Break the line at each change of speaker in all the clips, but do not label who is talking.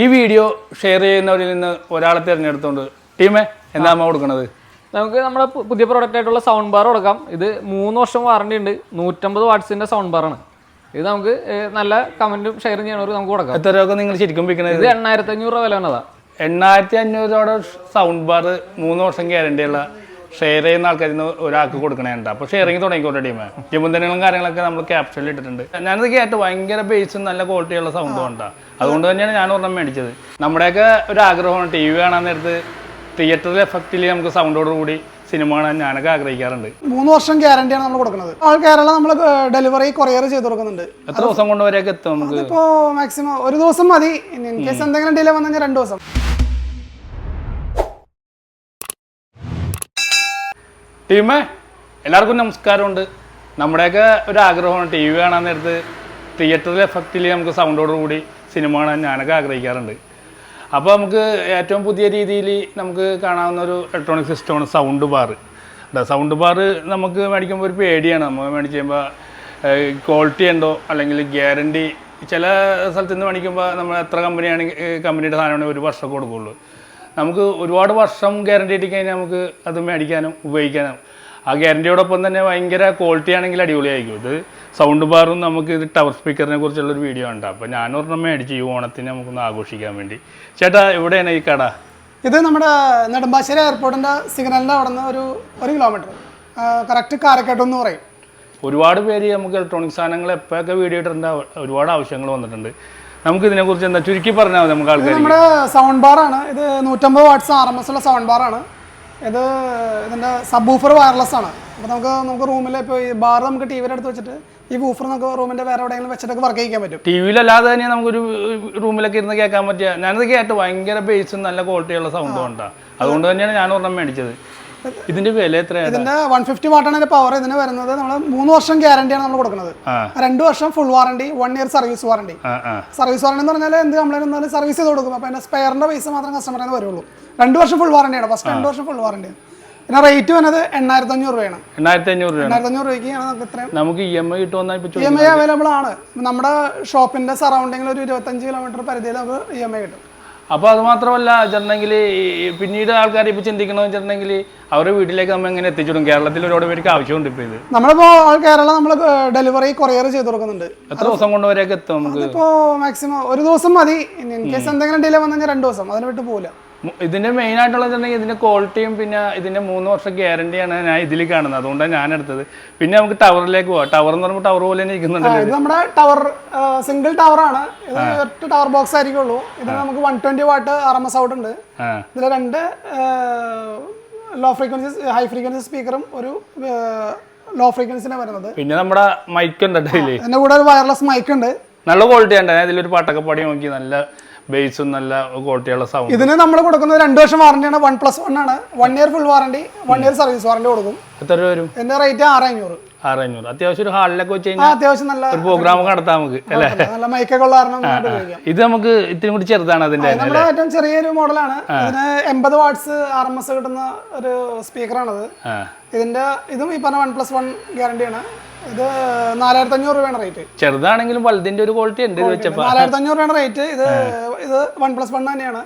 ഈ video share ചെയ്യുന്നവരിൽ നിന്ന് ഒരാളെ തിരഞ്ഞെടുത്തോണ്ട് ടീമേ എന്താ അമ്മ കൊടുക്കണത്?
നമുക്ക് നമ്മുടെ പുതിയ പ്രോഡക്റ്റ് ആയിട്ടുള്ള സൗണ്ട് ബാർ കൊടുക്കാം. ഇത് മൂന്ന് വർഷം വാറണ്ടി ഉണ്ട്. നൂറ്റമ്പത് വാട്സിന്റെ സൗണ്ട് ബാർ ആണ്. ഇത് നമുക്ക് നല്ല കമന്റും ഷെയർ ചെയ്യണവർ നമുക്ക് കൊടുക്കാം.
എത്ര രൂപ നിങ്ങൾ ശരിക്കും വിൽക്കുന്നത്
ഇത് എണ്ണായിരത്തി അഞ്ഞൂറ് രൂപ വില വന്നതാ
എണ്ണായിരത്തി അഞ്ഞൂറ് രൂപയുടെ സൗണ്ട് ബാർ മൂന്ന് വർഷം ഗ്യാരണ്ടി ഉള്ള ഷെയർ ചെയ്യുന്ന ആൾക്കാരിൽ നിന്ന് ഒരാൾക്ക് കൊടുക്കണേണ്ട. അപ്പോൾ ഷെയറിങ് തുടങ്ങിക്കോട്ടെ ടീം നിബന്ധനകളും കാര്യങ്ങളൊക്കെ നമ്മൾ ക്യാപ്ഷനിൽ ഇട്ടിട്ടുണ്ട്. ഞാനത് കേട്ട് ഭയങ്കര ബേസും നല്ല ക്വാളിറ്റിയുള്ള സൗണ്ടും ഉണ്ടാ. അതുകൊണ്ട് തന്നെയാണ് ഞാൻ ഒരെണ്ണം മേടിച്ചത്. നമ്മുടെയൊക്കെ ഒരു ആഗ്രഹമാണ്. ടി വി കാണാൻ നേരത്ത് തിയേറ്ററിൽ എഫക്റ്റിൽ നമുക്ക് സൗണ്ടോട് കൂടി സിനിമ കാണാൻ ഞാനൊക്കെ ആഗ്രഹിക്കാറുണ്ട്.
മൂന്ന് വർഷം ഗ്യാരണ്ടിയാണ് നമ്മൾ കൊടുക്കുന്നത്. ആൾ കേരള നമ്മൾ ഡെലിവറി കൊറിയർ ചെയ്ത് കൊടുക്കുന്നുണ്ട്.
എത്ര ദിവസം കൊണ്ട് വരെയൊക്കെ എത്തും നമുക്ക്?
ഇപ്പോൾ മാക്സിമം ഒരു ദിവസം മതി. ഇൻ കേസ് എന്തെങ്കിലും ഡിലേ വന്നു കഴിഞ്ഞാൽ രണ്ട് ദിവസം.
ടീമേ എല്ലാവർക്കും നമസ്കാരമുണ്ട്. നമ്മുടെയൊക്കെ ഒരു ആഗ്രഹമാണ് ടി വി കാണാൻ നേരത്ത് തിയേറ്ററിൽ എഫക്റ്റിൽ നമുക്ക് സൗണ്ടോടുകൂടി സിനിമ കാണാൻ ഞാനൊക്കെ ആഗ്രഹിക്കാറുണ്ട്. അപ്പോൾ നമുക്ക് ഏറ്റവും പുതിയ രീതിയിൽ നമുക്ക് കാണാവുന്ന ഒരു ഇലക്ട്രോണിക് സിസ്റ്റമാണ് സൗണ്ട് ബാർ സൗണ്ട് ബാർ നമുക്ക് മേടിക്കുമ്പോൾ ഒരു പേടിയാണ്. നമ്മൾ മേടിച്ച് കഴിയുമ്പോൾ ക്വാളിറ്റി ഉണ്ടോ അല്ലെങ്കിൽ ഗ്യാരണ്ടി ചില സ്ഥലത്ത് നിന്ന് മേടിക്കുമ്പോൾ നമ്മൾ എത്ര കമ്പനിയാണെങ്കിൽ കമ്പനിയുടെ സാധനമാണെങ്കിൽ ഒരു വർഷം കൊടുക്കുള്ളൂ. നമുക്ക് ഒരുപാട് വർഷം ഗ്യാരണ്ടി കിട്ടി കഴിഞ്ഞാൽ നമുക്ക് അത് മേടിക്കാനും ഉപയോഗിക്കാനും. ആ ഗ്യാരണ്ടിയോടൊപ്പം തന്നെ ഭയങ്കര ക്വാളിറ്റി ആണെങ്കിൽ അടിപൊളിയായിരിക്കും. ഇത് സൗണ്ട് ബാറും നമുക്ക് ഇത് ടവർ സ്പീക്കറിനെ കുറിച്ചുള്ളൊരു വീഡിയോ ഉണ്ട്. അപ്പോൾ ഞാൻ ഒരെണ്ണം മേടിച്ച് ഈ ഓണത്തിന് നമുക്കൊന്ന് ആഘോഷിക്കാൻ വേണ്ടി. ചേട്ടാ എവിടെയാണ് ഈ കട?
ഇത് നമ്മുടെ നെടുമ്പാശ്ശേരി എയർപോർട്ടിന്റെ സിഗ്നലിന്റെ അവിടെ നിന്ന് ഒരു ഒരു കിലോമീറ്റർ കറക്റ്റ് കാരക്കാട്ട് എന്ന് പറയും.
ഒരുപാട് പേര് നമുക്ക് ഇലക്ട്രോണിക് സാധനങ്ങൾ എപ്പോഴൊക്കെ വീഡിയോ ഇട്ടിട്ടുണ്ട് ഒരുപാട് ആവശ്യങ്ങൾ വന്നിട്ടുണ്ട്. നമുക്ക് ഇതിനെ കുറിച്ച് എന്താ ചുരുക്കി പറഞ്ഞാൽ മതി നമുക്ക് ആൾക്കാർ
നമ്മുടെ സൗണ്ട് ബാർ ആണ്. ഇത് നൂറ്റമ്പത് വാട്ട്സ് ആർ എം എസ് ഉള്ള സൗണ്ട് ബാർ ആണ്. ഇത് ഇതിന്റെ സബ് ഊഫർ വയർലെസ് ആണ്. അപ്പോൾ നമുക്ക് നമുക്ക് റൂമിൽ ഇപ്പോൾ ഈ ബാർ നമുക്ക് ടി വിയുടെ അടുത്ത് വെച്ചിട്ട് ഈ ഊഫർ നമുക്ക് റൂമിന്റെ വേറെ എവിടെയെങ്കിലും വെച്ചിട്ടൊക്കെ വർക്ക് ചെയ്യിക്കാൻ പറ്റും.
ടി വിയിലല്ലാതെ തന്നെ നമുക്കൊരു റൂമിലൊക്കെ ഇരുന്ന് കേൾക്കാൻ പറ്റിയ. ഞാനത് കേട്ട്. ഭയങ്കര ബേസും നല്ല ക്വാളിറ്റിയുള്ള സൗണ്ടും ഉണ്ടാ അതുകൊണ്ട് തന്നെയാണ് ഞാൻ ഒരെണ്ണം മേടിച്ചത്. ഇതിന്റെ വില എത്രയാണ്
ഇതിന്റെ വൺ ഫിഫ്റ്റി വാട്ടാണ് ഇതിന്റെ പവർ ഇതിന് വരുന്നത് നമ്മൾ മൂന്ന് വർഷം ഗ്യാരണ്ടിയാണ് നമ്മൾ കൊടുക്കുന്നത്. രണ്ട് വർഷം full warranty one year service warranty service warranty എന്ന് പറഞ്ഞാൽ എന്ത് കംപ്ലൈന്റ് വന്നാലും സർവീസ് ചെയ്ത് കൊടുക്കും. അപ്പോൾ അതിന്റെ സ്പെയറിന്റെ പൈസ മാത്രം കസ്റ്റമറിന് വരുള്ളൂ. രണ്ട് വർഷം ഫുൾ വാറണ്ടിയാണ് ഫസ്റ്റ് രണ്ട് വർഷം ഫുൾ വാറണ്ടിയാണ് പിന്നെ റേറ്റ് വന്നത് എണ്ണായിരത്തി അഞ്ഞൂറ് രൂപയാണ്.
എണ്ണായിരത്തി അഞ്ഞൂറ് രൂപ
എണ്ണായിരത്തി അഞ്ഞൂറ് രൂപയ്ക്കാണ് നമുക്ക് ഇത്രയും.
നമുക്ക് ഇ എം ഐ കിട്ടുമെന്നാ ഇപ്പൊ
ഇ എം ഐ അവൈലബിൾ ആണ്. നമ്മുടെ ഷോപ്പിന്റെ സറൗണ്ടിങ്ങിൽ ഒരു ഇരുപത്തഞ്ച് കിലോമീറ്റർ പരിധിയിൽ നമുക്ക് ഇ എം ഐ കിട്ടും.
അപ്പൊ അത് മാത്രമല്ല വെച്ചിട്ടുണ്ടെങ്കിൽ പിന്നീട് ആൾക്കാർ ഇപ്പോൾ ചിന്തിക്കണമെന്ന് വെച്ചിട്ടുണ്ടെങ്കിൽ അവരുടെ വീട്ടിലേക്ക് നമ്മൾ എങ്ങനെ എത്തിച്ചിടും കേരളത്തിൽ ഒരുപാട് പേർക്ക് ആവശ്യമുണ്ട് ഇപ്പോൾ ഇത്.
നമ്മളിപ്പോൾ കേരളം കേരള നമ്മൾ ഡെലിവറി കൊറിയർ ചെയ്ത് കൊടുക്കുന്നുണ്ട്.
എത്ര ദിവസം കൊണ്ട് വരെയൊക്കെ എത്തും നമുക്ക്?
ഇപ്പോൾ മാക്സിമം ഒരു ദിവസം മതി. ഇൻ കേസ് എന്തെങ്കിലും ഡിലേ വന്നു കഴിഞ്ഞാൽ രണ്ട് ദിവസം. അതിന് വിട്ട് പോകില്ല
മു- ഇതിന്റെ മെയിൻ ആയിട്ടുള്ള വെച്ചിട്ടുണ്ടെങ്കിൽ ഇതിന്റെ ക്വാളിറ്റിയും പിന്നെ ഇതിന്റെ മൂന്ന് വർഷം ഗ്യാരണ്ടിയാണ് ഞാൻ ഇതിൽ കാണുന്നത്. അതുകൊണ്ടാണ് ഞാൻ എടുത്തത്. പിന്നെ നമുക്ക് ടവറിലേക്ക് പോവാം. ടവർ എന്ന് പറയുമ്പോൾ ടവർ പോലെ തന്നെ ഇരിക്കുന്നുണ്ട്
ഇത് നമ്മുടെ ടവർ സിംഗിൾ ടവർ ആണ്. ഇത് ഒറ്റ ടവർ ബോക്സ് ആയിരിക്കുള്ളൂ. ഇതിന് നമുക്ക് one twenty watt R M S out ഉണ്ട്. ഇതിൽ രണ്ട് ലോ ഫ്രീക്വൻസി ഹൈ ഫ്രീക്വൻസി സ്പീക്കറും ഒരു ലോ ഫ്രീക്വൻസിനെ വരുന്നത്.
പിന്നെ നമ്മുടെ മൈക്ക് ഉണ്ട്
ഇതിൽ കൂടെ ഒരു വയർലെസ് മൈക്ക് ഉണ്ട്.
നല്ല ക്വാളിറ്റി ഉണ്ട് ഞാൻ ഇതിലൊരു പാട്ടൊക്കെ പാടി നോക്കി. നല്ല ബേസും നല്ല ക്വാളിറ്റിയുള്ള സൗണ്ട്
ഇതിന് നമ്മൾ കൊടുക്കുന്നത് രണ്ട് വർഷം വാറണ്ടിയാണ്. വൺ പ്ലസ് വൺ ആണ്. One year full warranty one year service warranty കൊടുക്കും.
എത്ര രൂപ വരും?
എന്റെ റേറ്റ് ആറ് അഞ്ഞൂറ്
ആറ് അഞ്ഞൂറ് അത്യാവശ്യം ഒരു ഹാളിലൊക്കെ വെച്ച് കഴിഞ്ഞാൽ
അത്യാവശ്യം നല്ല
ഒരു പ്രോഗ്രാം നടത്താം നമുക്ക് അല്ലേ?
നല്ല മൈക്കൊക്കെ ഉള്ള കാരണം
ഇത് നമുക്ക് ഇത്തിരി കൂടി ചെറുതാണ് അതിന്റെ
നമ്മുടെ ഏറ്റവും ചെറിയൊരു മോഡലാണ് ഇതിന് എൺപത് വാട്ട്സ് ആർ എം എസ് കിട്ടുന്ന ഒരു സ്പീക്കറാണത് ഇതിന്റെ ഇതും ഈ പറഞ്ഞ വൺ പ്ലസ് വൺ ഗ്യാരണ്ടിയാണ് ഇത് നാലായിരത്തി അഞ്ഞൂറ് രൂപയാണ് റേറ്റ്
ചെറുതാണെങ്കിലും വലുതിന്റെ ഒരു ക്വാളിറ്റി ഉണ്ട് വെച്ചപ്പോ.
നാലായിരത്തി അഞ്ഞൂറ് രൂപയാണ് റേറ്റ് ഇത് ഇത് വൺ പ്ലസ് വൺ തന്നെയാണ്.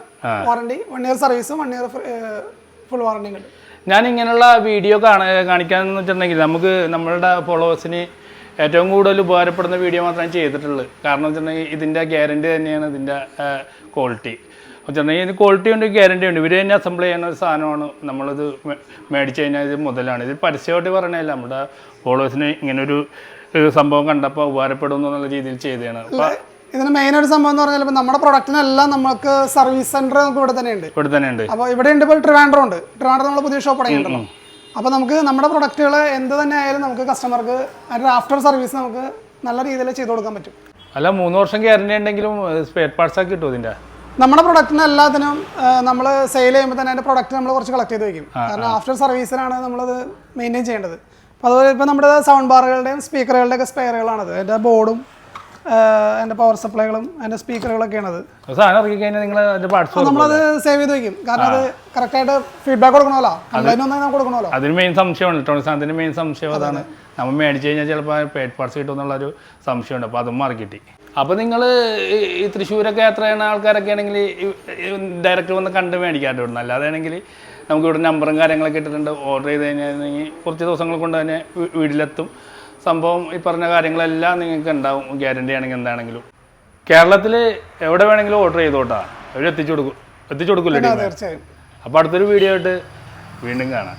വാറണ്ടി വൺ ഇയർ സർവീസും വൺ ഇയർ ഫുൾ വാറണ്ടിയും ഉണ്ട്.
ഞാൻ ഇങ്ങനെയുള്ള വീഡിയോ കാണ കാണിക്കാന്ന് വെച്ചിട്ടുണ്ടെങ്കിൽ നമുക്ക് നമ്മളുടെ ഫോളോവേഴ്സിന് ഏറ്റവും കൂടുതൽ ഉപകാരപ്പെടുന്ന വീഡിയോ മാത്രമേ ചെയ്തിട്ടുള്ളൂ. കാരണം വെച്ചിട്ടുണ്ടെങ്കിൽ ഇതിന്റെ ഗ്യാരണ്ടി തന്നെയാണ് ഇതിന്റെ ക്വാളിറ്റി വെച്ചിട്ടുണ്ടെങ്കിൽ ഇത് ക്വാളിറ്റി ഉണ്ട് ഗ്യാരണ്ടി ഉണ്ട്. ഇവർ തന്നെ അസംബിൾ ചെയ്യുന്ന ഒരു സാധനമാണ് നമ്മളിത് മേടിച്ച് കഴിഞ്ഞാൽ ഇത് മുതലാണ്. ഇത് പരസ്യമായിട്ട് പറഞ്ഞതല്ല നമ്മുടെ ഫോളോവേഴ്സിന് ഇങ്ങനൊരു സംഭവം കണ്ടപ്പോൾ ഉപകാരപ്പെടുന്നു എന്നുള്ള രീതിയിൽ ചെയ്തതാണ്. അപ്പോൾ
ഇതിന് മെയിൻ ഒരു സംഭവം എന്ന് പറഞ്ഞാൽ നമ്മുടെ പ്രൊഡക്റ്റിനെല്ലാം നമുക്ക് സർവീസ് സെന്റർ നമുക്ക് ഇവിടെ തന്നെ ഉണ്ട്.
ഇവിടെ തന്നെ ഉണ്ട്.
അപ്പോൾ ഇവിടെ ഉണ്ട് ഇപ്പോൾ ട്രിവാൻഡ്രം ഉണ്ട്. ട്രിവാൻഡ്രം നമ്മൾ പുതിയ ഷോപ്പ് തുടങ്ങിയിട്ടുണ്ടല്ലോ അപ്പോൾ നമുക്ക് നമ്മുടെ പ്രൊഡക്റ്റുകൾ എന്ത് തന്നെ ആയാലും നമുക്ക് കസ്റ്റമർക്ക് അതിന്റെ ആഫ്റ്റർ സർവീസ് നമുക്ക് നല്ല രീതിയിൽ ചെയ്ത് കൊടുക്കാൻ പറ്റും.
അല്ല മൂന്ന് വർഷം ഗ്യാരണ്ടി ഉണ്ടെങ്കിലും സ്പെയർ പാർട്സ് ഒക്കെ കിട്ടുമോ ഇതിന്റെ
നമ്മുടെ പ്രൊഡക്റ്റിന് എല്ലാത്തിനും നമ്മൾ സെയിൽ ചെയ്യുമ്പോൾ തന്നെ അതിന്റെ പ്രൊഡക്റ്റ് നമ്മൾ കുറച്ച് കളക്ട് ചെയ്ത് വെക്കും. കാരണം ആഫ്റ്റർ സർവീസിനാണ് നമ്മളത് മെയിന്റെയിൻ ചെയ്യേണ്ടത്. അപ്പോൾ അതുപോലെ ഇപ്പോൾ നമ്മുടെ സൗണ്ട് ബാറുകളുടെയും സ്പീക്കറുകളുടെയും ഒക്കെ സ്പെയറുകളാണത് അതിന്റെ ബോർഡും എന്റെ പവർ സപ്ലൈകളും അതിന്റെ സ്പീക്കറുകളൊക്കെയാണത് നമ്മളത് സേവ് ചെയ്ത് വെക്കും. കാരണം അത് കറക്റ്റായിട്ട് ഫീഡ്ബാക്ക് കൊടുക്കണമല്ലോ. കംപ്ലൈന്റ് ഒന്നും നമുക്ക് കൊടുക്കണമല്ലോ.
അതിന് മെയിൻ സംശയമാണ് ഇലക്ട്രോണിക് സാധനത്തിന് മെയിൻ സംശയം അതാണ്. നമ്മൾ മേടിച്ച് കഴിഞ്ഞാൽ ചിലപ്പോൾ പേഡ് പാർട്സ് കിട്ടും എന്നുള്ളൊരു സംശയമുണ്ട്. അപ്പോൾ അതും മാറി കിട്ടി അപ്പോൾ നിങ്ങൾ ഈ തൃശ്ശൂരൊക്കെ യാത്ര ചെയ്യുന്ന ആൾക്കാരൊക്കെ ആണെങ്കിൽ ഡയറക്റ്റ് വന്ന് കണ്ട് മേടിക്കാറുണ്ട് അല്ലാതെ ആണെങ്കിൽ നമുക്ക് ഇവിടെ നമ്പറും കാര്യങ്ങളൊക്കെ ഇട്ടിട്ടുണ്ട്. ഓർഡർ ചെയ്ത് കഴിഞ്ഞാൽ കുറച്ച് ദിവസങ്ങൾ കൊണ്ട് തന്നെ വീട്ടിലെത്തും. സംഭവം ഈ പറഞ്ഞ കാര്യങ്ങളെല്ലാം നിങ്ങൾക്ക് ഉണ്ടാവും. ഗ്യാരണ്ടി ആണെങ്കിൽ എന്താണെങ്കിലും. കേരളത്തിൽ എവിടെ വേണമെങ്കിലും ഓർഡർ ചെയ്തോട്ടാ. അവർ എത്തിച്ചു കൊടുക്കും എത്തിച്ചു കൊടുക്കില്ല
തീർച്ചയായും.
അപ്പോൾ അടുത്തൊരു വീഡിയോ ആയിട്ട് വീണ്ടും കാണാം.